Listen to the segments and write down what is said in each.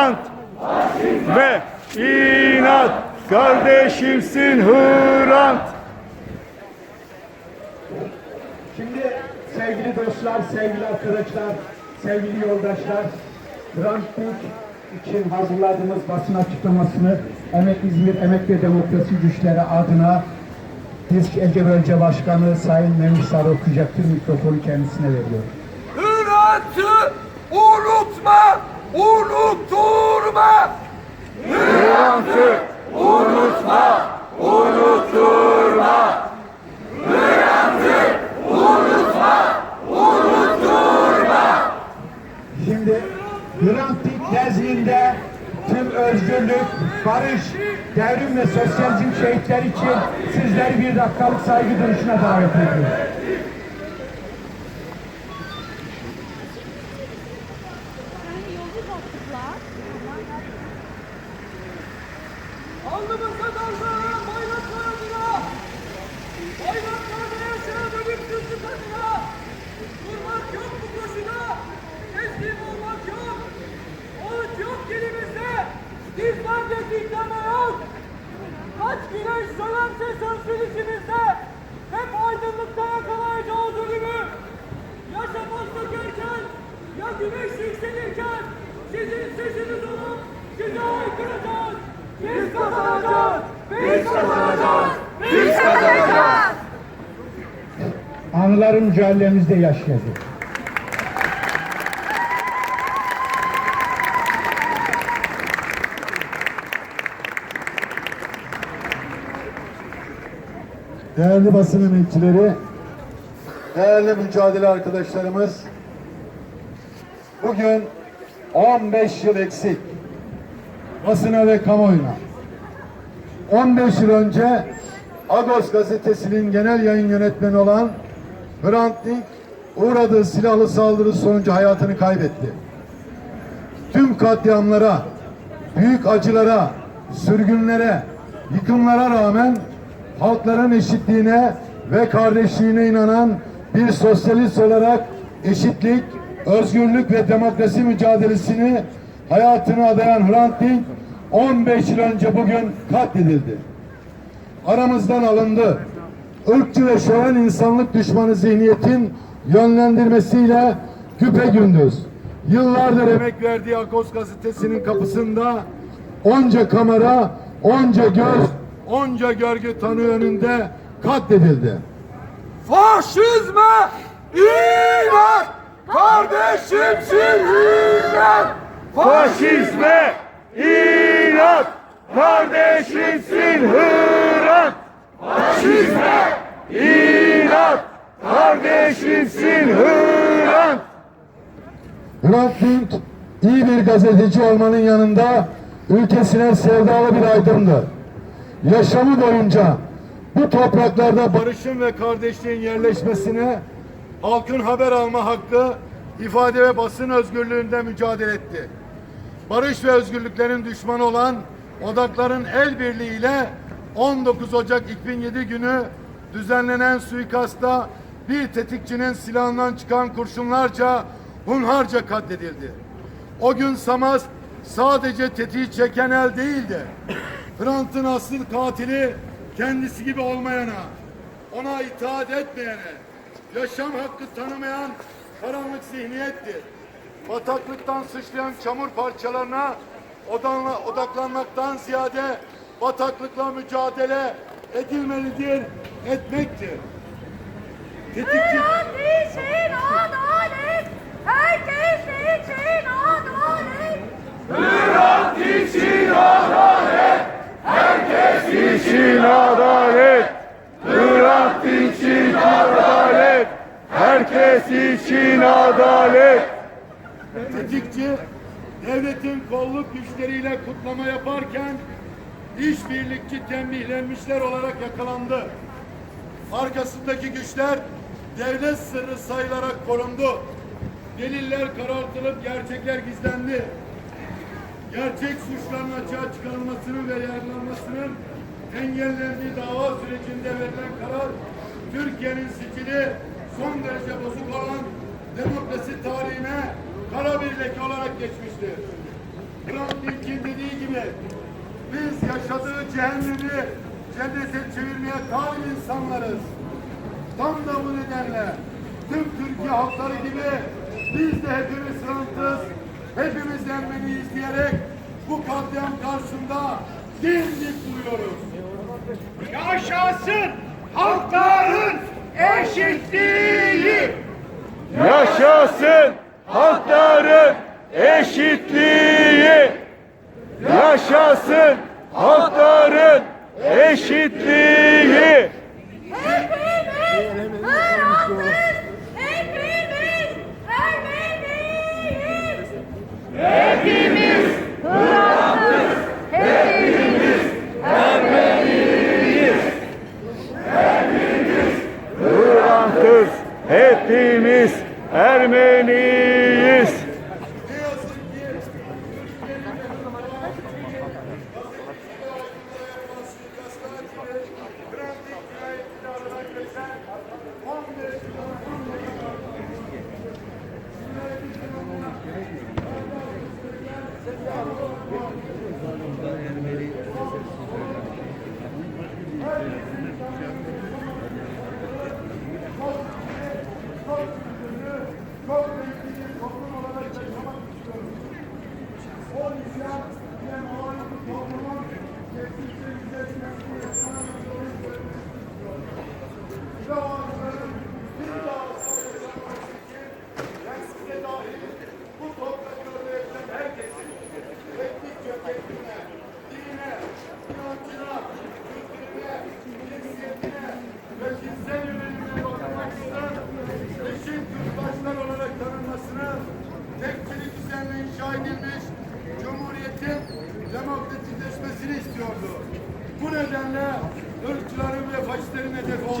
Hrant ve inat kardeşimsin Hrant. Şimdi sevgili dostlar, sevgili arkadaşlar, sevgili yoldaşlar, Book için hazırladığımız basın açıklamasını Emek İzmir Emek ve Demokrasi Güçleri adına Disk Ece Bölge Başkanı Sayın Memih Sarı okuyacaktır. Mikrofonu kendisine veriyor. Hrant'ı unutma, unutturma. Hrant'ı unutma, unutturma. Şimdi Hrant Dik nezdinde tüm özgürlük, barış, devrim ve sosyalizm şehitleri için sizleri bir dakikalık saygı duruşuna davet ediyorum. Alnımıza dalgalan bayraklar adına. Bayraklarda yaşayan ölümsüzlük adına. Durmak yok bu koşuda. Teslim olmak yok. Ağıt yok elimizde. Bizden de dinleme yok. Kaç güneş sönerse sönsün içimizde. Hep aydınlıkta yakalayacağız ölümü. Yaşamak dökerken, ya güneş yükselirken sizin sesiniz olup mücadelemizde yaşayacak. Değerli basın emekçileri, değerli mücadele arkadaşlarımız, bugün 15 yıl eksik basına ve kamuoyuna. 15 yıl önce Agos gazetesinin genel yayın yönetmeni olan Hrant Dink uğradığı silahlı saldırı sonucu hayatını kaybetti. Tüm katliamlara, büyük acılara, sürgünlere, yıkımlara rağmen halkların eşitliğine ve kardeşliğine inanan bir sosyalist olarak eşitlik, özgürlük ve demokrasi mücadelesini hayatını adayan Hrant Dink 15 yıl önce bugün katledildi. Aramızdan alındı. Irkçı ve şöven insanlık düşmanı zihniyetin yönlendirmesiyle küpe gündüz. Yıllardır emek verdiği Akos gazetesinin kapısında onca kamera, onca göz, onca görgü tanığı önünde katledildi. Faşizme iman, kardeşimsin iman. Faşizme inat kardeşimsin Hrant. Faşizme inat kardeşimsin Hrant. Hrant Dink iyi bir gazeteci olmanın yanında ülkesine sevdalı bir aydındı. Yaşamı boyunca bu topraklarda barışın ve kardeşliğin yerleşmesine halkın haber alma hakkı, ifade ve basın özgürlüğünde mücadele etti. Barış ve özgürlüklerin düşmanı olan odakların el birliğiyle 19 Ocak 2007 günü düzenlenen suikasta bir tetikçinin silahından çıkan kurşunlarca hunharca katledildi. O gün Samaz sadece tetiği çeken el değildi. Hrant'ın asıl katili kendisi gibi olmayana, ona itaat etmeyene, yaşam hakkı tanımayan karanlık zihniyettir. Bataklıktan sıçrayan çamur parçalarına odanla, odaklanmaktan ziyade bataklıkla mücadele edilmelidir, etmektir. Tetikçi Hrant için adalet. Herkes için adalet. için adalet. Hrant için adalet. Herkes için adalet. Tetikçi devletin kolluk güçleriyle kutlama yaparken işbirlikçi tembihlenmişler olarak yakalandı. Arkasındaki güçler devlet sırrı sayılarak korundu. Deliller karartılıp gerçekler gizlendi. Gerçek suçların açığa çıkarılmasının ve yargılanmasının engellendiği dava sürecinde verilen karar Türkiye'nin sicili son derece bozuk olan demokrasi tarihine kara bir leke olarak geçmiştir. Hrant Dink'in dediği gibi biz yaşadığı cehennemi cennete çevirmeye talip insanlarız. Tam da bu nedenle tüm Türkiye halkları gibi biz de hepimiz Hrant'ız, hepimiz Ermeniyiz diyerek bu katliam karşısında dimdik duruyoruz. Yaşasın halkların eşitliği. Yaşasın hakların eşitliği. Yaşasın hakların eşitliği. Hepimiz Hrant'ız. Hepimiz Ermeniyiz. Hepimiz Oh, yeah.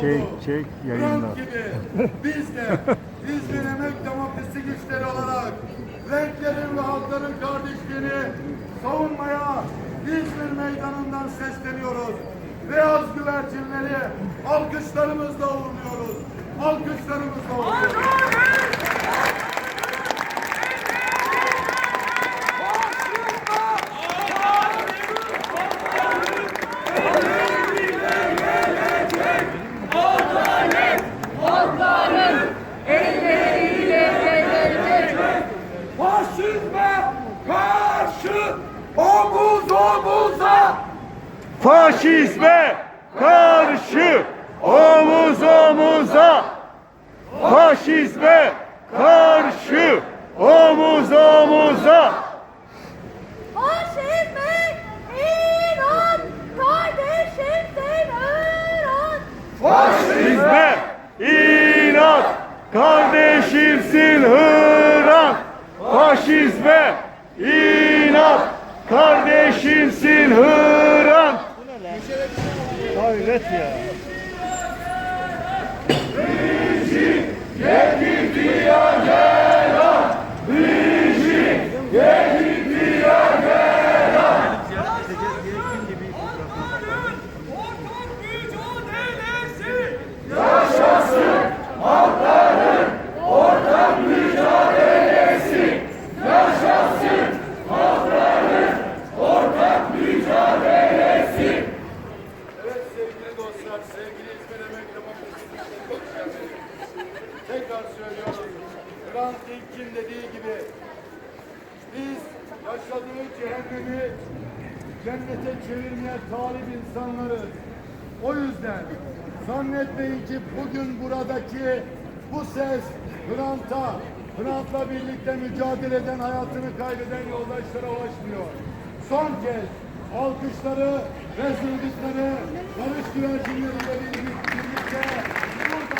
Çek, çek, yayınla. Biz de İzmir Emek Demokrasi Güçleri olarak renklerin ve halkların kardeşliğini savunmaya İzmir Meydanı'ndan sesleniyoruz. Beyaz güvercinleri alkışlarımızla uğurluyoruz. Alkışlarımızla uğurluyoruz. Faşizme karşı omuz omuza. Faşizme karşı omuz omuza. Faşizme karşı omuz omuza. Faşizme inan kardeşimsin Hrant. Faşizme inat kardeşimsin Hrant. Faşizme inat kardeşimsin Hrant. Hayret ya. Halkların ortak mücadelesi. Evet sevgili dostlar, sevgili İzmir Emek Demokrasi Güçleri Tekrar söylüyorum. Hrant Dink'in dediği gibi biz yaşadığı cehennemi cennete çevirmeye talip insanlarız. O yüzden zannetmeyin ki bugün buradaki bu ses Hrant'a, Hrant'la birlikte mücadele eden, hayatını kaybeden yoldaşlara ulaşmıyor. Son kez alkışları ve zırhlıkları barış güvercinleriyle birlikte buradan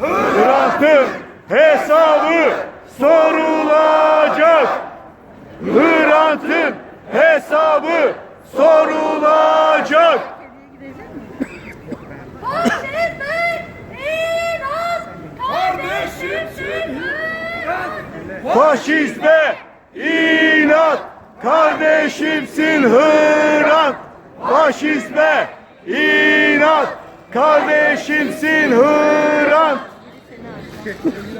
Hrant'ın hesabı sorulacak. Hrant'ın hesabı sorulacak. Faşizme inat kardeşimsin Hrant. Faşizme inat kardeşimsin Hrant. Faşizme inat kardeşimsin Hrant. Sevgili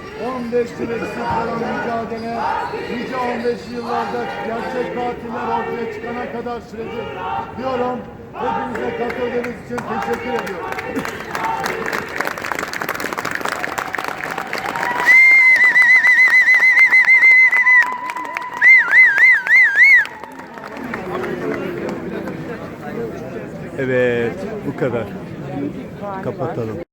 arkadaşlar, İzmir Emeklilik İzmir'in basın açıklaması burada son buluyor. Ama 15 yıl eksik kalan mücadele, nice 15 yıllarda gerçek katiller ortaya çıkana kadar sürecek diyorum. Hepinize katıldığınız için teşekkür ediyorum. Evet bu kadar. Kapatalım.